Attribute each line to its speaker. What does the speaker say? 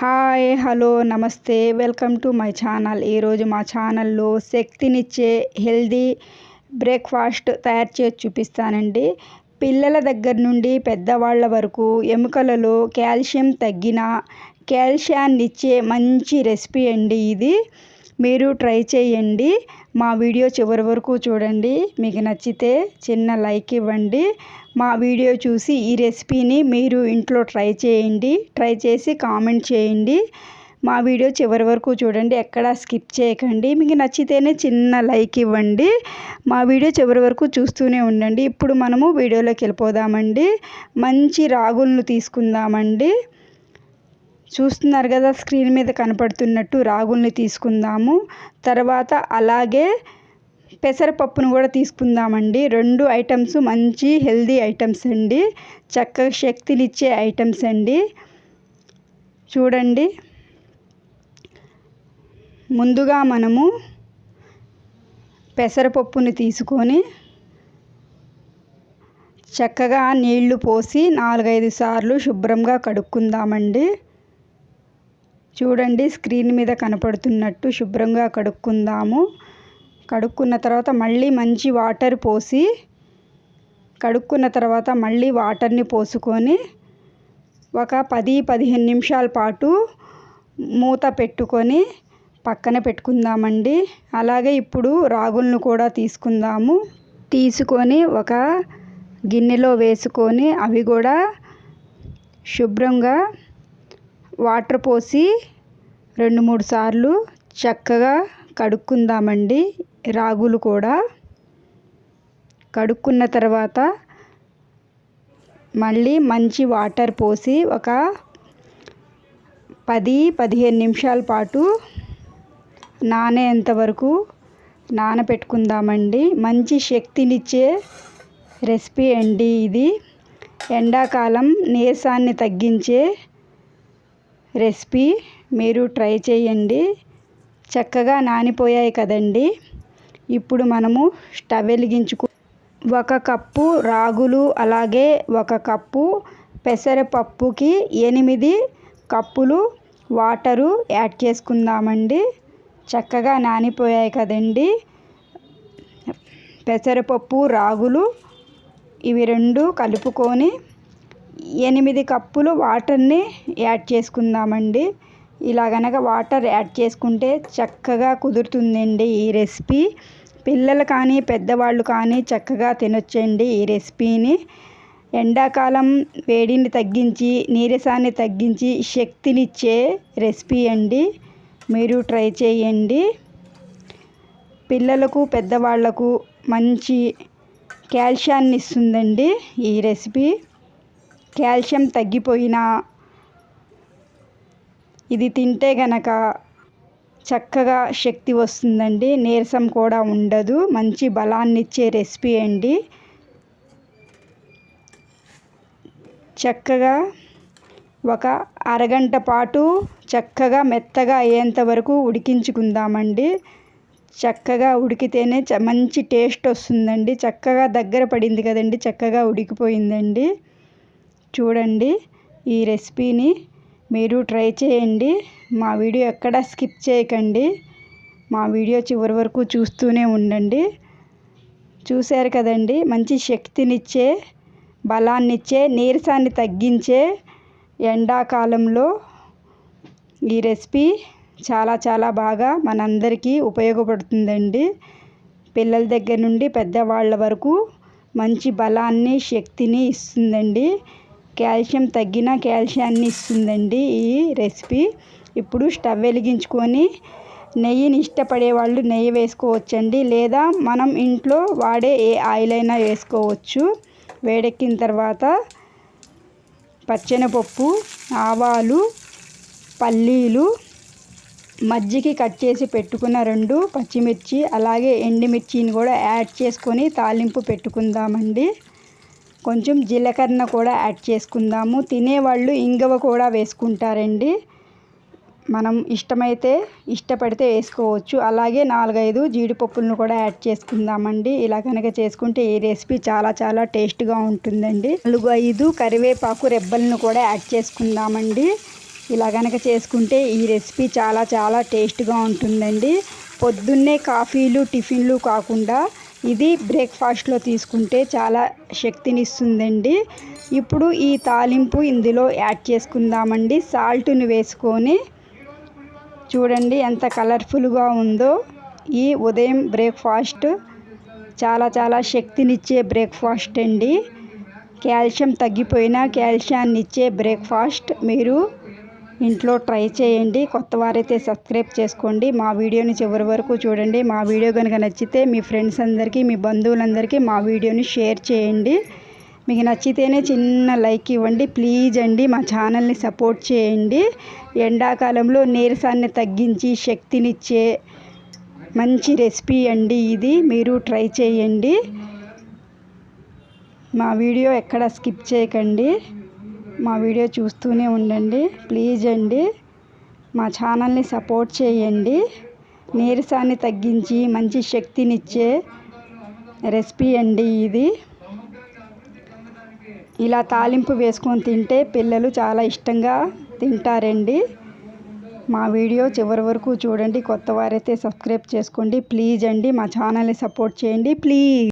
Speaker 1: Hi hello నమస్తే. Welcome to my channel. ఈరోజు మా ఛానల్లో శక్తినిచ్చే హెల్దీ బ్రేక్ఫాస్ట్ తయారు చేసి చూపిస్తానండి. పిల్లల దగ్గర నుండి పెద్దవాళ్ళ వరకు ఎముకలలో కాల్షియం తగ్గిన కాల్షియాన్ని ఇచ్చే మంచి రెసిపీ అండి ఇది. మీరు ట్రై చేయండి. మా వీడియో చివరి వరకు చూడండి. మీకు నచ్చితే చిన్న లైక్ ఇవ్వండి. మా వీడియో చూసి ఈ రెసిపీని మీరు ఇంట్లో ట్రై చేయండి. ట్రై చేసి కామెంట్ చేయండి. మా వీడియో చివరి వరకు చూడండి. ఎక్కడా స్కిప్ చేయకండి. మీకు నచ్చితేనే చిన్న లైక్ ఇవ్వండి. మా వీడియో చివరి వరకు చూస్తూనే ఉండండి. ఇప్పుడు మనము వీడియోలోకి వెళ్ళిపోదామండి. మంచి రాగులను తీసుకుందామండి. చూస్తున్నారు కదా స్క్రీన్ మీద కనపడుతున్నట్టు రాగుల్ని తీసుకుందాము. తర్వాత అలాగే పెసరపప్పును కూడా తీసుకుందామండి. రెండు ఐటమ్స్ మంచి హెల్దీ ఐటమ్స్ అండి. చక్కగా శక్తినిచ్చే ఐటమ్స్ అండి. చూడండి. ముందుగా మనము పెసరపప్పుని తీసుకొని చక్కగా నీళ్ళు పోసి నాలుగైదు సార్లు శుభ్రంగా కడుక్కుందామండి. చూడండి స్క్రీన్ మీద కనపడుతున్నట్టు శుభ్రంగా కడుక్కుందాము. కడుక్కున్న తర్వాత మళ్ళీ మంచి వాటర్ పోసి కడుక్కున్న తర్వాత మళ్ళీ వాటర్ని పోసుకొని ఒక పది పదిహేను నిమిషాల పాటు మూత పెట్టుకొని పక్కన పెట్టుకుందామండి. అలాగే ఇప్పుడు రాగులను కూడా తీసుకుందాము. తీసుకొని ఒక గిన్నెలో వేసుకొని అవి కూడా శుభ్రంగా వాటర్ పోసి రెండు మూడు సార్లు చక్కగా కడుక్కుందామండి. రాగులు కూడా. కడుక్కున్న తర్వాత మళ్ళీ మంచి వాటర్ పోసి ఒక పది పదిహేను నిమిషాల పాటు నానేంత వరకు నానబెట్టుకుందామండి మంచి శక్తినిచ్చే రెసిపీ అండి ఇది. ఎండాకాలం నీరసాన్ని తగ్గించే రెసిపీ మీరు ట్రై చేయండి. చక్కగా నానిపోయాయి కదండి. ఇప్పుడు మనము స్టవ్ వెలిగించుకు ఒక కప్పు రాగులు అలాగే ఒక కప్పు పెసరపప్పుకి ఎనిమిది కప్పులు వాటరు యాడ్ చేసుకుందామండి. చక్కగా నానిపోయాయి కదండి. పెసరపప్పు రాగులు ఇవి రెండు కలుపుకొని ఎనిమిది కప్పులు వాటర్ని యాడ్ చేసుకుందామండి. ఇలా గనక వాటర్ యాడ్ చేసుకుంటే చక్కగా కుదురుతుందండి ఈ రెసిపీ. పిల్లలు కానీ పెద్దవాళ్ళు కానీ చక్కగా తినొచ్చండి ఈ రెసిపీని. ఎండాకాలం వేడిని తగ్గించి నీరసాన్ని తగ్గించి శక్తినిచ్చే రెసిపీ అండి. మీరు ట్రై చేయండి. పిల్లలకు పెద్దవాళ్ళకు మంచి కాల్షియాన్ని ఇస్తుందండి ఈ రెసిపీ. కాల్షియం తగ్గిపోయినా ఇది తింటే గనక చక్కగా శక్తి వస్తుందండి. నీరసం కూడా ఉండదు. మంచి బలాన్ని ఇచ్చే రెసిపీ అండి. చక్కగా ఒక అరగంట పాటు చక్కగా మెత్తగా అయ్యేంత వరకు ఉడికించుకుందామండి. చక్కగా ఉడికితేనే మంచి టేస్ట్ వస్తుందండి. చక్కగా దగ్గర పడింది కదండి. చక్కగా ఉడికిపోయిందండి. చూడండి ఈ రెసిపీని. మీరు ట్రై చేయండి. మా వీడియో ఎక్కడ స్కిప్ చేయకండి. మా వీడియో చివరి వరకు చూస్తూనే ఉండండి. చూశారు కదండి? మంచి శక్తినిచ్చే బలాన్నిచ్చే నీరసాన్ని తగ్గించే ఎండాకాలంలో ఈ రెసిపీ చాలా చాలా బాగా మనందరికీ ఉపయోగపడుతుందండి. పిల్లల దగ్గర నుండి పెద్దవాళ్ళ వరకు మంచి బలాన్ని శక్తిని ఇస్తుందండి. కాల్షియం తగ్గిన కాల్షియాన్ని ఇస్తుందండి ఈ రెసిపీ. ఇప్పుడు స్టవ్ వెలిగించుకొని నెయ్యిని ఇష్టపడే వాళ్ళు నెయ్యి వేసుకోవచ్చండి. లేదా మనం ఇంట్లో వాడే ఏ ఆయిల్ అయినా వేసుకోవచ్చు. వేడెక్కిన తర్వాత పచ్చెనపప్పు ఆవాలు పల్లీలు మజ్జికి కట్ చేసి పెట్టుకున్న రెండు పచ్చిమిర్చి అలాగే ఎండుమిర్చిని కూడా యాడ్ చేసుకొని తాలింపు పెట్టుకుందామండి. కొంచెం జీలకర్ర కూడా యాడ్ చేసుకుందాము. తినేవాళ్ళు ఇంగవ కూడా వేసుకుంటారండి. మనం ఇష్టమైతే ఇష్టపడితే వేసుకోవచ్చు. అలాగే నాలుగైదు జీడిపప్పులను కూడా యాడ్ చేసుకుందామండి. ఇలా కనుక చేసుకుంటే ఈ రెసిపీ చాలా చాలా టేస్ట్గా ఉంటుందండి. నాలుగు ఐదు కరివేపాకు రెబ్బలను కూడా యాడ్ చేసుకుందామండి. ఇలా కనుక చేసుకుంటే ఈ రెసిపీ చాలా చాలా టేస్ట్గా ఉంటుందండి. పొద్దున్నే కాఫీలు టిఫిన్లు కాకుండా ఇది బ్రేక్ఫాస్ట్లో తీసుకుంటే చాలా శక్తినిస్తుందండి. ఇప్పుడు ఈ తాలింపు ఇందులో యాడ్ చేసుకుందామండి. సాల్ట్ని వేసుకొని చూడండి ఎంత కలర్ఫుల్గా ఉందో. ఈ ఉదయం బ్రేక్ఫాస్ట్ చాలా చాలా శక్తినిచ్చే బ్రేక్ఫాస్ట్ అండి. కాల్షియం తగ్గిపోయినా కాల్షియాన్ని ఇచ్చే బ్రేక్ఫాస్ట్ మీరు ఇంట్లో ట్రై చేయండి. కొత్త వారైతే సబ్స్క్రైబ్ చేసుకోండి. మా వీడియోని చివరి వరకు చూడండి. మా వీడియో కనుక నచ్చితే మీ ఫ్రెండ్స్ అందరికీ మీ బంధువులందరికీ మా వీడియోని షేర్ చేయండి. మీకు నచ్చితేనే చిన్న లైక్ ఇవ్వండి. ప్లీజ్ అండి మా ఛానల్ని సపోర్ట్ చేయండి. ఎండాకాలంలో నీరసాన్ని తగ్గించి శక్తినిచ్చే మంచి రెసిపీ అండి ఇది. మీరు ట్రై చేయండి. మా వీడియో ఎక్కడ స్కిప్ చేయకండి. మా వీడియో చూస్తూనే ఉండండి. ప్లీజ్ అండి మా ఛానల్ని సపోర్ట్ చేయండి. నీరసాన్ని తగ్గించి మంచి శక్తినిచ్చే రెసిపీ అండి ఇది. ఇలా తాలింపు వేసుకొని తింటే పిల్లలు చాలా ఇష్టంగా తింటారండి. మా వీడియో చివరి వరకు చూడండి. కొత్త వారైతే సబ్స్క్రైబ్ చేసుకోండి. ప్లీజ్ అండి మా ఛానల్ని సపోర్ట్ చేయండి. ప్లీజ్.